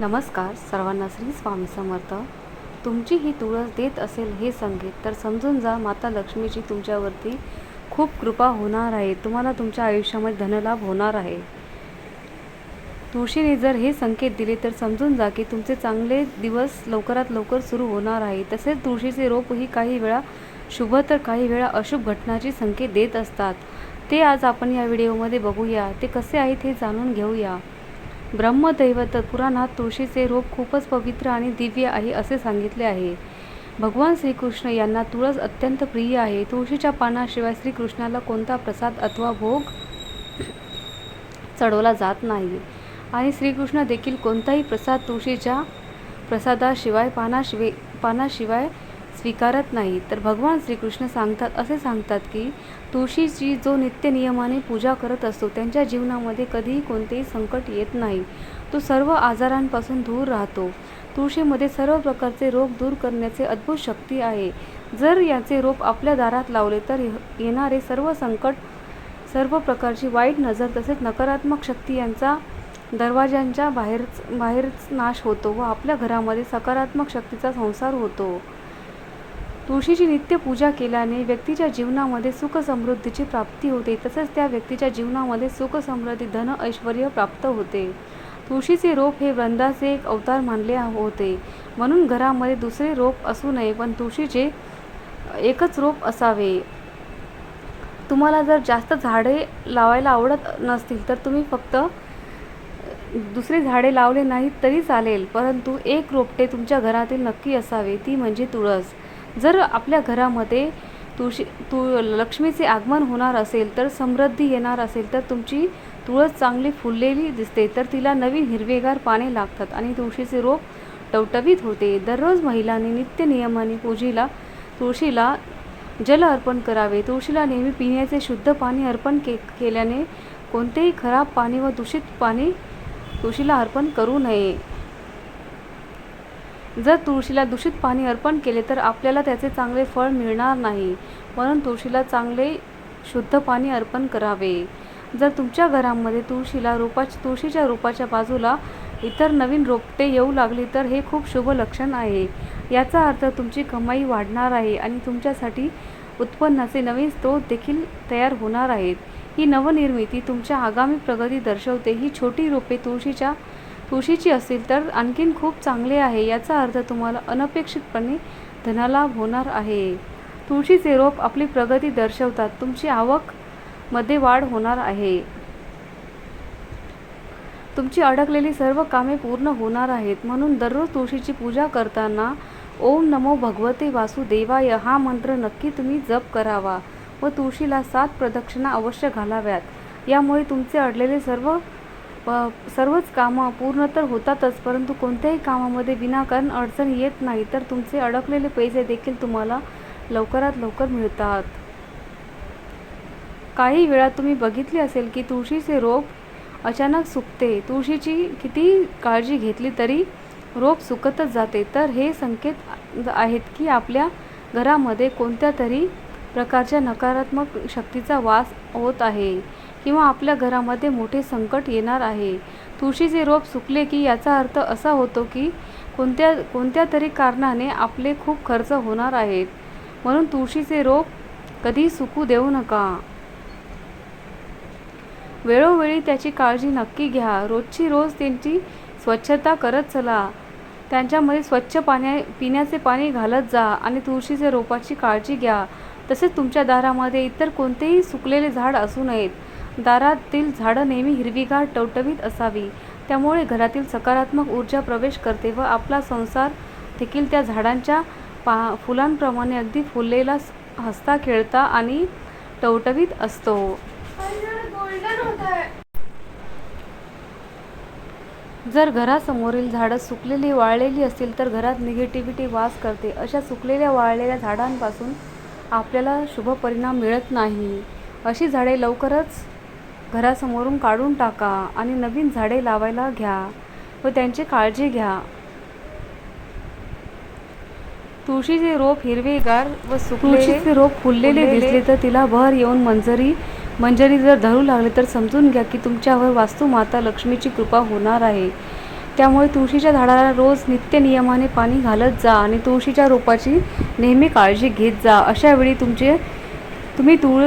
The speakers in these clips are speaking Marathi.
नमस्कार सर्वांना श्री स्वामी समर्थ. तुमची ही तुळस देत असेल हे संकेत तर समजून जा माता लक्ष्मीची तुमच्यावरती खूप कृपा होणार आहे. तुम्हाला तुमच्या आयुष्यामध्ये धनलाभ होणार आहे. तुळशीने जर हे संकेत दिले तर समजून जा की तुमचे चांगले दिवस लवकरात लवकर सुरू होणार आहे. तसेच तुळशीचे रोपही काही वेळा शुभ तर काही वेळा अशुभ घटनाचे संकेत देत असतात. ते आज आपण या व्हिडिओमध्ये बघूया. ते कसे आहेत हे जाणून घेऊया. ब्रह्मदैवत पुराणात तुळशीचे रोप खूपच पवित्र आणि दिव्य आहे असे सांगितले आहे. भगवान श्रीकृष्ण यांना तुळस अत्यंत प्रिय आहे. तुळशीच्या पानाशिवाय श्रीकृष्णाला कोणता प्रसाद अथवा भोग चढवला जात नाही. आणि श्रीकृष्ण देखील कोणताही प्रसाद तुळशीच्या प्रसादाशिवाय पानाशिवे पानाशिवाय स्वीकारत नाही तर भगवान श्रीकृष्ण सांगतात असे सांगतात की तुळशीची जो नित्य नियमाने पूजा करत असतो त्यांच्या जीवनामध्ये कधीही कोणतेही संकट येत नाही. तो सर्व आजारांपासून दूर राहतो. तुळशीमध्ये सर्व प्रकारचे रोग दूर करण्याचे अद्भुत शक्ती आहे. जर याचे रोप आपल्या दारात लावले तर येणारे सर्व संकट सर्व प्रकारची वाईट नजर तसेच नकारात्मक शक्ती यांचा दरवाजांच्या बाहेरच बाहेरच नाश होतो व आपल्या घरामध्ये सकारात्मक शक्तीचा संसार होतो. तुळशीची नित्य पूजा केल्याने व्यक्तीच्या जीवनामध्ये सुख समृद्धीची प्राप्ती होते. तसेच त्या व्यक्तीच्या जीवनामध्ये सुख समृद्धी धन ऐश्वर प्राप्त होते. तुळशीचे रोप हे वृंदाचे एक अवतार मानले होते. म्हणून घरामध्ये दुसरे रोप असू नये पण तुळशीचे एकच रोप असावे. तुम्हाला जर जास्त झाडे लावायला आवडत नसतील तर तुम्ही फक्त दुसरे झाडे लावले नाहीत तरी चालेल. परंतु एक रोपटे तुमच्या घरातील नक्की असावे ती म्हणजे तुळस. जर आपल्या घरामध्ये तुळशी तु लक्ष्मीचे आगमन होणार असेल तर समृद्धी येणार असेल तर तुमची तुळस चांगली फुललेली दिसते तर तिला नवीन हिरवेगार पाने लागतात आणि तुळशीचे रोप टवटवीत होते. दररोज महिलांनी नित्य नियमाने पूजेला तुळशीला जल अर्पण करावे. तुळशीला नेहमी पिण्याचे शुद्ध पाणी अर्पण के केल्याने कोणतेही खराब पाणी व दूषित पाणी तुळशीला अर्पण करू नये. जर तुळशीला दूषित पाणी अर्पण केले तर आपल्याला त्याचे चांगले फळ मिळणार नाही. म्हणून तुळशीला चांगले शुद्ध पाणी अर्पण करावे. जर तुमच्या घरामध्ये तुळशीला रोपाच्या तुळशीच्या रोपाच्या बाजूला इतर नवीन रोपटे येऊ लागली तर हे खूप शुभ लक्षण आहे. याचा अर्थ तुमची कमाई वाढणार आहे आणि तुमच्यासाठी उत्पन्नाचे नवीन स्रोत देखील तयार होणार आहेत. ही नवनिर्मिती तुमच्या आगामी प्रगती दर्शवते. ही छोटी रोपे तुळशीच्या तुळशीची असेल तर आणखीन खूप चांगले आहे याचा अर्थ तुम्हाला अनपेक्षितपणे धनलाभ होणार आहे. तुळशीचे रोप आपली प्रगती दर्शवतात तुमची आवकमध्ये वाढ होणार आहे. तुमची अडकलेली सर्व कामे पूर्ण होणार आहेत. म्हणून दररोज तुळशीची पूजा करताना ओम नमो भगवते वासुदेवाय हा मंत्र नक्की तुम्ही जप करावा व तुळशीला सात प्रदक्षिणा अवश्य घालाव्यात. यामुळे तुमचे अडलेले सर्व प सर्वच कामं पूर्ण तर होतातच परंतु कोणत्याही कामामध्ये विनाकारण अडचण येत नाही. तर तुमचे अडकलेले पैसे देखील तुम्हाला लवकरात लवकर मिळतात. काही वेळा तुम्ही बघितले असेल की तुळशीचे रोप अचानक सुकते. तुळशीची किती काळजी घेतली तरी रोप सुकतच जाते. तर हे संकेत आहेत की आपल्या घरामध्ये कोणत्या तरी प्रकारच्या नकारात्मक शक्तीचा वास होत आहे. किंवा आपल्या घरामध्ये मोठे संकट येणार आहे. तुळशीचे रोप सुकले की याचा अर्थ असा होतो की कोणत्या कोणत्या तरी कारणाने आपले खूप खर्च होणार आहेत. म्हणून तुळशीचे रोप कधी सुकू देऊ नका. वेळोवेळी त्याची काळजी नक्की घ्या. रोजची रोज त्यांची स्वच्छता करत चला. त्यांच्यामध्ये स्वच्छ पाण्या पिण्याचे पाणी घालत जा आणि तुळशीच्या रोपाची काळजी घ्या. तसेच तुमच्या दारामध्ये इतर कोणतेही सुकलेले झाड असू नयेत. दारातील झाडं नेहमी हिरवीगार टवटवीत असावी. त्यामुळे घरातील सकारात्मक ऊर्जा प्रवेश करते व आपला संसार देखील त्या झाडांच्या पा फुलांप्रमाणे अगदी फुललेला हसता खेळता आणि टवटवीत असतो. जर घरासमोरील झाडं सुकलेली वाळलेली असतील तर घरात निगेटिव्हिटी वास करते. अशा सुकलेल्या वाळलेल्या झाडांपासून आपल्याला शुभ परिणाम मिळत नाही. अशी झाडे लवकरच घरासमोरून काढून टाका आणि नवीन झाडे लावायला घ्या व त्यांची काळजी घ्या. तुळशीचे रोप हिरवेगार व तुळशीचे रोप फुललेले. दिसले तर तिला भर येऊन मंजरी मंजरी जर धरू लागले तर समजून घ्या की तुमच्यावर वास्तू माता लक्ष्मीची कृपा होणार आहे. त्यामुळे तुळशीच्या झाडाला रोज नित्य नियमाने पाणी घालत जा आणि तुळशीच्या रोपाची नेहमी काळजी घेत जा. अशा वेळी तुमचे तुम्ही तुळ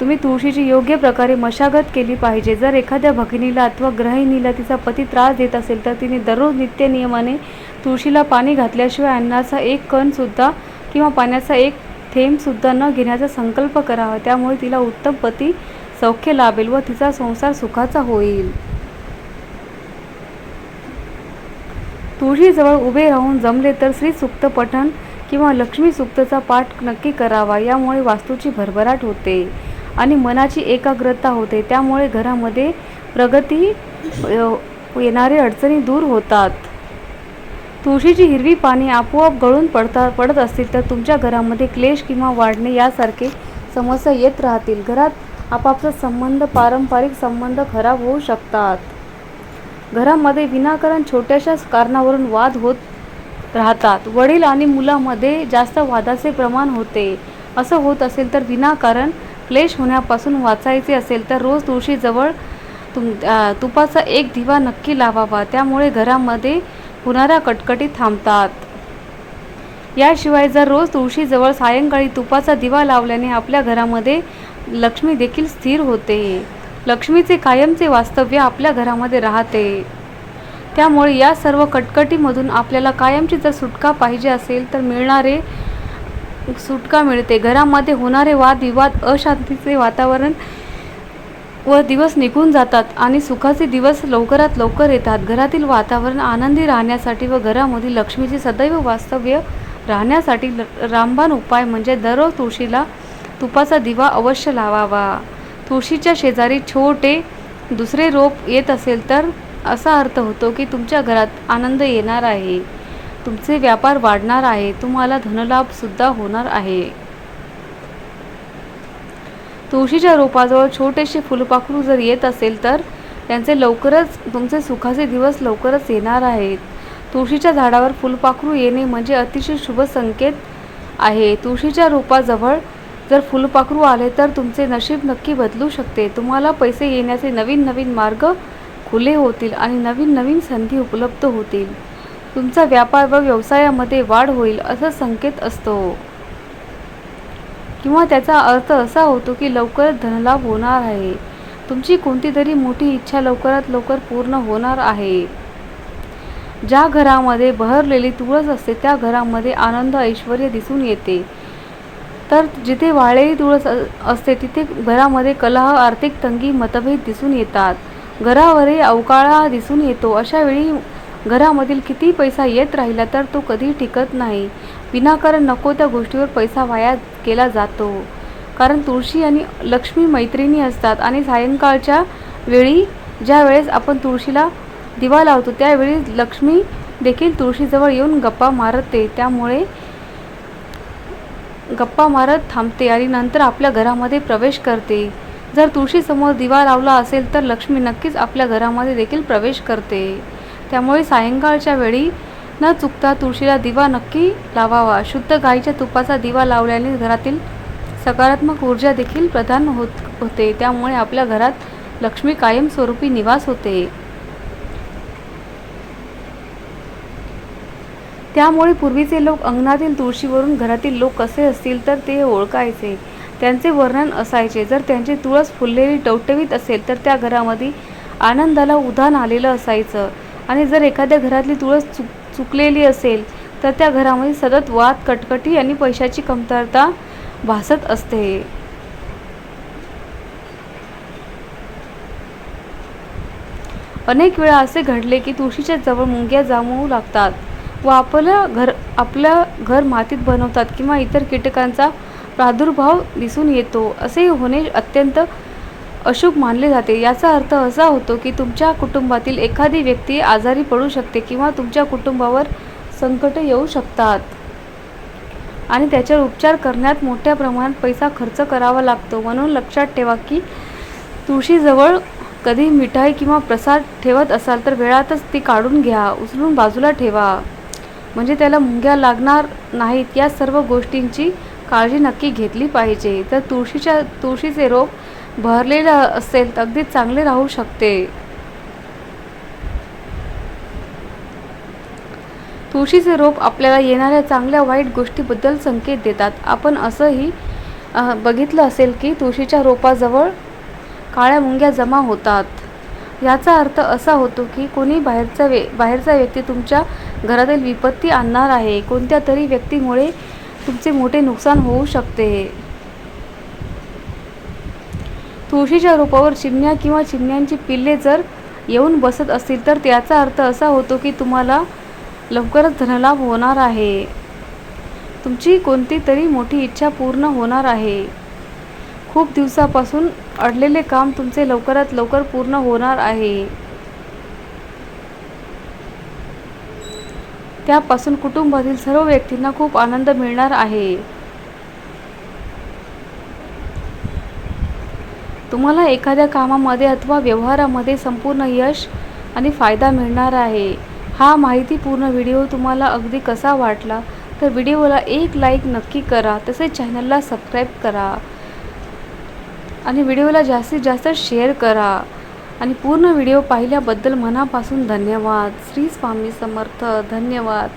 तुम्ही तुळशीची योग्य प्रकारे मशागत केली पाहिजे. जर एखाद्या भगिनीला अथवा ग्रहिणीला तिचा पती त्रास देत असेल तर तिने दररोज नित्य नियमाने तुळशीला पाणी घातल्याशिवाय अन्नाचा एक कणसुद्धा किंवा पाण्याचा एक थेंबसुद्धा न घेण्याचा संकल्प करावा. त्यामुळे तिला उत्तम पती सौख्य लाभेल व तिचा संसार सुखाचा होईल. तुळशीजवळ उभे राहून जमले तर श्री सुक्त पठण किंवा लक्ष्मी सुक्तचा पाठ नक्की करावा. यामुळे वास्तूची भरभराट होते. आणि मनाची एकाग्रता होते. त्यामुळे घरामध्ये प्रगती येणारे अडचणी दूर होतात. तुळशीची हिरवी पाने आपोआप गळून पडता पडत असतील तर तुमच्या घरामध्ये क्लेश किंवा वाढणे यासारखे समस्या येत राहतील. घरात आपापला संबंध पारंपरिक संबंध खराब होऊ शकतात. घरामध्ये विनाकारण छोट्याशा कारणावरून वाद होत राहतात. वडील आणि मुलामध्ये जास्त वादाचे प्रमाण होते. असं होत असेल तर विनाकारण क्लेश होण्यापासून वाचायचे असेल तर रोज तुळशीजवळ तुम तुपाचा एक दिवा नक्की लावावा. त्यामुळे घरामध्ये होणाऱ्या कटकटी थांबतात. याशिवाय जर रोज तुळशीजवळ सायंकाळी तुपाचा दिवा लावल्याने आपल्या घरामध्ये लक्ष्मी देखील स्थिर होते. लक्ष्मीचे कायमचे वास्तव्य आपल्या घरामध्ये राहते. त्यामुळे या सर्व कटकटीमधून आपल्याला कायमची जर सुटका पाहिजे असेल तर मिळणारे सुटका मिळते. घरामध्ये होणारे वादविवाद अशांतीचे वातावरण व दिवस निघून जातात आणि सुखाचे दिवस लवकरात लवकर येतात. घरातील वातावरण आनंदी राहण्यासाठी व घरामधील लक्ष्मीचे सदैव वास्तव्य राहण्यासाठी रामबाण उपाय म्हणजे दररोज तुळशीला तुपाचा दिवा अवश्य लावावा. तुळशीच्या शेजारी छोटे दुसरे रोप येत असेल तर असा अर्थ होतो की तुमच्या घरात आनंद येणार आहे. तुमचे व्यापार वाढणार आहे तुम्हाला धनलाभ सुद्धा होणार आहे. तुळशीच्या रोपाजवळ छोटेसे फुलपाखरू जर येत असेल तर त्यांचे लवकरच तुमचे सुखाचे दिवस लवकरच येणार आहेत. तुळशीच्या झाडावर फुलपाखरू येणे म्हणजे अतिशय शुभ संकेत आहे. तुळशीच्या रोपाजवळ जर फुलपाखरू आले तर तुमचे नशीब नक्की बदलू शकते. तुम्हाला पैसे येण्याचे नवीन नवीन मार्ग खुले होतील आणि नवीन नवीन संधी उपलब्ध होतील. तुमचा व्यापार व व्यवसायामध्ये वाढ होईल असा संकेत असतो. किंवा त्याचा अर्थ असा होतो की लवकरच धनलाभ होणार आहे. तुमची कोणती तरी मोठी इच्छा लवकरात लवकर पूर्ण होणार आहे. ज्या घरामध्ये बहरलेली तुळस असते त्या घरामध्ये आनंद ऐश्वर दिसून येते. तर जिथे वाळलेली तुळस असते तिथे घरामध्ये कलह आर्थिक तंगी मतभेद दिसून येतात. घरावरही अवकाळा दिसून येतो. अशा वेळी घरामधील किती पैसा येत राहिला तर तो कधी टिकत नाही. विनाकारण नको त्या गोष्टीवर पैसा वाया केला जातो. कारण तुळशी आणि लक्ष्मी मैत्रिणी असतात आणि सायंकाळच्या वेळी ज्या वेळेस आपण तुळशीला दिवा लावतो त्यावेळी लक्ष्मी देखील तुळशीजवळ येऊन गप्पा मारते. त्यामुळे गप्पा मारत थांबते आणि नंतर आपल्या घरामध्ये प्रवेश करते. जर तुळशीसमोर दिवा लावला असेल तर लक्ष्मी नक्कीच आपल्या घरामध्ये देखील प्रवेश करते. त्यामुळे सायंकाळच्या वेळी न चुकता तुळशीला दिवा नक्की लावावा. शुद्ध गाईच्या तुपाचा दिवा लावल्याने घरातील सकारात्मक ऊर्जा देखील प्रदान होत होते. त्यामुळे आपल्या घरात लक्ष्मी कायमस्वरूपी निवास होते. त्यामुळे पूर्वीचे लोक अंगणातील तुळशीवरून घरातील लोक कसे असतील तर ते ओळखायचे. त्यांचे वर्णन असायचे. जर त्यांची तुळस फुललेली टवटवीत असेल तर त्या घरामध्ये आनंदाला उधाण आलेलं असायचं. आणि जर एखाद्या घरातली तुळस चुक चुकलेली असेल तर त्या घरामध्ये सतत वाद कटकटी आणि पैशाची कमतरता भासत असते. अनेक वेळा असे घडले की तुळशीच्या जवळ मुंग्या जामवू लागतात व आपलं घर आपलं घर मातीत बनवतात किंवा इतर कीटकांचा प्रादुर्भाव दिसून येतो. असे होणे अत्यंत अशुभ मानले जाते. याचा अर्थ असा होतो की तुमच्या कुटुंबातील एखादी व्यक्ती आजारी पडू शकते किंवा तुमच्या कुटुंबावर संकट येऊ शकतात. आणि त्याच्यावर उपचार करण्यात मोठ्या प्रमाणात पैसा खर्च करावा लागतो. म्हणून लक्षात ठेवा की तुळशीजवळ कधी मिठाई किंवा प्रसाद ठेवत असाल तर वेळातच ती काढून घ्या. उचलून बाजूला ठेवा. म्हणजे त्याला मुंग्या लागणार नाहीत या सर्व गोष्टींची काळजी नक्की घेतली पाहिजे. तर तुळशीच्या तुळशीचे रोप भरलेलं असेल तर अगदी चांगले राहू शकते. तुळशीचे रोप आपल्याला येणाऱ्या चांगल्या वाईट गोष्टीबद्दल संकेत देतात. आपण असंही बघितलं असेल की तुळशीच्या रोपाजवळ काळ्या मुंग्या जमा होतात. याचा अर्थ असा होतो की कोणी बाहेरचा वे बाहेरचा व्यक्ती तुमच्या घरातील विपत्ती आणणार आहे. कोणत्या तरी व्यक्तीमुळे तुमचे मोठे नुकसान होऊ शकते. तुळशीच्या रोपावर चिमण्या किंवा चिमण्यांची पिल्ले जर येऊन बसत असतील तर त्याचा अर्थ असा होतो की तुम्हाला लवकरच धनलाभ होणार आहे. तुमची कोणती तरी मोठी इच्छा पूर्ण होणार आहे. खूप दिवसापासून अडलेले काम तुमचे लवकरात लवकर पूर्ण होणार आहे. त्यापासून कुटुंबातील सर्व व्यक्तींना खूप आनंद मिळणार आहे. तुम्हाला एखाद्या कामामध्ये अथवा व्यवहारामध्ये संपूर्ण यश आणि फायदा मिळणार आहे. हा माहितीपूर्ण व्हिडिओ तुम्हाला अगदी कसा वाटला तर व्हिडिओला एक लाईक नक्की करा तसेच चॅनलला सबस्क्राईब करा आणि व्हिडिओला जास्तीत जास्त शेअर करा. आणि पूर्ण व्हिडिओ पाहिल्याबद्दल मनापासून धन्यवाद. श्री स्वामी समर्थ. धन्यवाद.